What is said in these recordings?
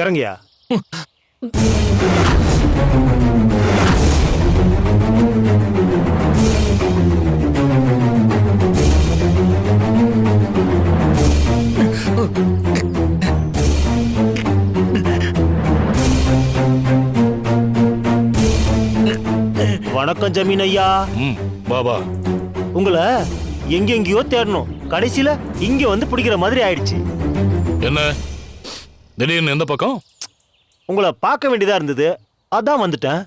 இறங்கியா? வணக்கம் ஜமீன் ஐயா. ம் பாபா உங்களை எங்கெங்கேயோ தேடணும். கடைசியில இங்க வந்து பிடிக்கிற மாதிரி ஆயிடுச்சு. என்ன? திடீர்னு எந்த பக்கம்? உங்களை பார்க்க வேண்டியதா இருந்தது. அதான் வந்துட்டேன்.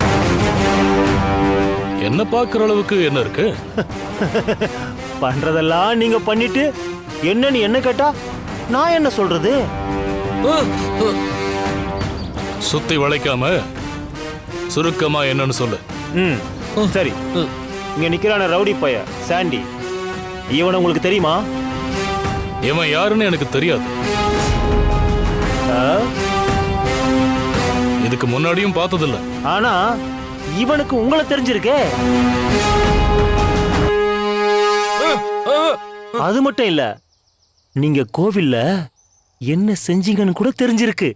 என்ன பார்க்குற அளவுக்கு என்ன இருக்கு? பண்றதெல்லாம் நீங்க பண்ணிட்டு என்னன்னு என்ன கேட்டா நான் என்ன சொல்றது? சுத்தி வளைக்காம சுருக்கமா என்னன்னு சொல்லு. ம் சரி. இங்க நிக்கிறான ரவுடி பைய சாண்டி. இவனை உங்களுக்கு தெரியுமா? இவன் யாருன்னு எனக்கு தெரியாது. இதுக்கு முன்னாடியும் பார்த்ததில்ல. ஆனா இவனுக்கு உங்களை தெரிஞ்சிருக்கே. அது மட்டும் இல்ல நீங்க கோவில்ல என்ன செஞ்சீங்கன்னு கூட தெரிஞ்சிருக்கு.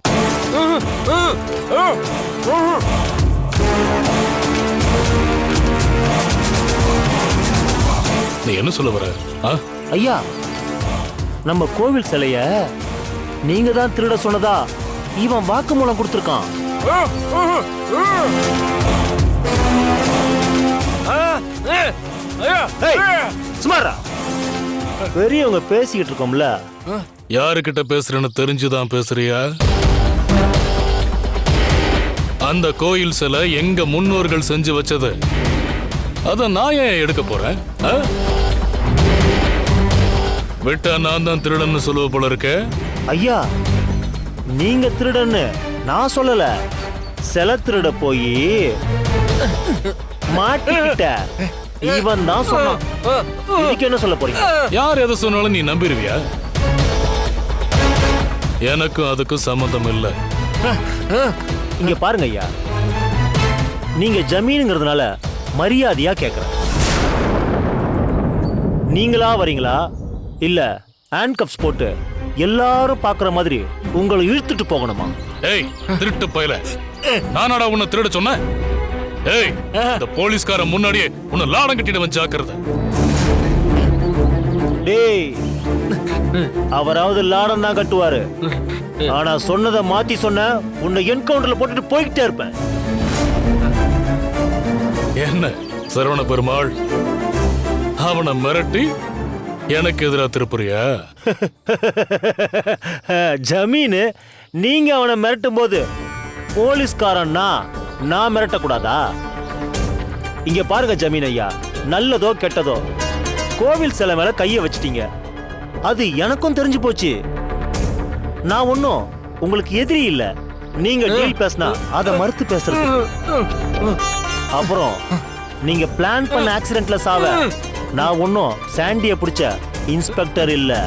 நீ என்ன சொல்ல வர? ஐயா நம்ம கோவில் சிலைய நீங்க தான் திருட சொன்னதா? இவன் வாக்குமூலம் கொடுத்திருக்கான். சுமாரா பெரியவங்க பேசிக்கிட்டு இருக்கோம்ல. யாருக்கிட்ட பேசுறேன்னு தெரிஞ்சுதான் பேசுறியா? அந்த கோயில் சிலை எங்க முன்னோர்கள் செஞ்சு வச்சது? அத நான் ஏன் எடுக்க போறேன்? விட்டா நான் தான் திருடன்னு சொல்லுவ போல இருக்க. ஐயா நீங்க திருடன்னு. நான் சொல்லல. சில திருட போய் மாட்டிக்கிட்ட. இவன் தான் சொன்னான். இதுக்கு என்ன சொல்ல போறீங்க? யார் எதை சொன்னாலும் நீ நம்பிடுவியா? எனக்கும் அதுக்கும் சம்மந்தம் இல்லை இங்க பாருங்க ஐயா. நீங்க ஜமீனுங்கிறதுனால மரியாதையா கேக்குறேன். நீங்களா வரீங்களா? இல்ல ஹேண்ட் கப்ஸ் போட்டு எல்லாரும் பாக்குற மாதிரி உங்களை இழுத்துட்டு போகணுமா? ஏய் திருட்டு பயல. நானாடா உன்னை திருட சொன்னேன்? ஏய் இந்த போலீஸ்காரன் முன்னாடியே உன்னை லாடம் கட்டிடுவன் ஜாக்கிரதை. டேய் அவராவது லாடம் தான் கட்டுவாரு. ஆனா சொன்னதை மாத்தி சொன்ன உன்னை என்கவுண்டர்ல போட்டுட்டு போய்கிட்டே இருப்பேன். என்ன சரவண பெருமாள்? அவனை மிரட்டி எனக்கு எதிரா திருப்புறியா? ஜமீனு நீங்க அவனை மிரட்டும் போது போலீஸ்காரன்னா நான் மிரட்டக்கூடாதா? இங்க பாருங்க ஜமீன் ஐயா நல்லதோ கெட்டதோ. கோவில் சிலை மேல கைய வச்சிட்டீங்க. அது எனக்கும் தெரிஞ்சு போச்சு. நான் ஒன்னும் உங்களுக்கு எதிரி இல்ல. நீங்க டீல் பேசினா அதை மறுத்து பேசுறது. அப்புறம் நீங்க பிளான் பண்ண ஆக்சிடென்ட்ல சாவ. நான் ஒன்றும் சாண்டியை பிடிச்ச இன்ஸ்பெக்டர் இல்லை.